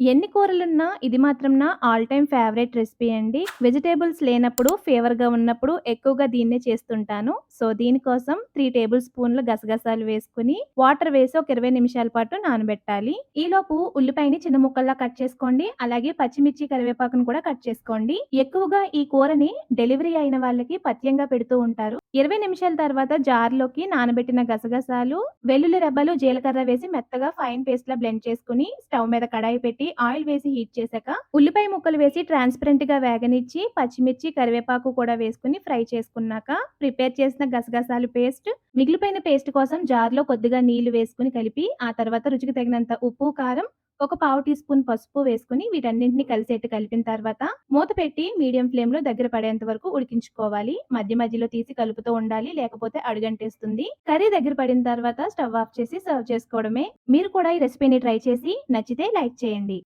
ఎన్ని కూరలున్నా ఇది మాత్రం నా ఆల్ టైమ్ ఫేవరెట్ రెసిపీ అండి. వెజిటేబుల్స్ లేనప్పుడు ఫేవర్గా ఉన్నప్పుడు ఎక్కువగా దీన్నే చేస్తుంటాను. సో, దీనికోసం త్రీ టేబుల్ స్పూన్లు గసగసాలు వేసుకొని, వాటర్ వేసి ఒక 20 నిమిషాల పాటు నానబెట్టాలి. ఈలోపు ఉల్లిపాయని చిన్న ముక్కల్లా కట్ చేసుకోండి. అలాగే పచ్చిమిర్చి, కరివేపాకును కూడా కట్ చేసుకోండి. ఎక్కువగా ఈ కూరని డెలివరీ అయిన వాళ్ళకి పథ్యంగా పెడుతూ ఉంటారు. 20 నిమిషాల తర్వాత జార్‌లోకి నానబెట్టిన గసగసాలు, వెల్లుల్లి రెబ్బలు, జీలకర్ర వేసి మెత్తగా ఫైన్ పేస్ట్ లా బ్లెండ్ చేసుకొని, స్టవ్ మీద కడాయి పెట్టి ఆయిల్ వేసి హీట్ చేశాక, ఉల్లిపాయ ముక్కలు వేసి ట్రాన్స్‌పరెంట్‌గా వేగనిచ్చి, పచ్చిమిర్చి, కరివేపాకు కూడా వేసుకుని ఫ్రై చేసుకున్నాక, ప్రిపేర్ చేసిన గసగసాలు పేస్ట్, మిగిలిపోయిన పేస్ట్ కోసం జార్‌లో కొద్దిగా నీళ్ళు వేసుకొని కలిపి, ఆ తర్వాత రుచికి తగినంత ఉప్పు, కారం, ఒక పావు టీ స్పూన్ పసుపు వేసుకొని వీటన్నింటిని కలిసేట్టు కలిపిన తర్వాత, మూత పెట్టి మీడియం ఫ్లేమ్‌లో దగ్గర పడేంత వరకు ఉడికించుకోవాలి. మధ్య మధ్యలో తీసి కలుపుతూ ఉండాలి. లేకపోతే అడుగంటేస్తుంది. కర్రీ దగ్గర పడిన తర్వాత స్టవ్ ఆఫ్ చేసి సర్వ్ చేసుకోవడమే. మీరు కూడా ఈ రెసిపీని ట్రై చేసి నచ్చితే లైక్ చేయండి.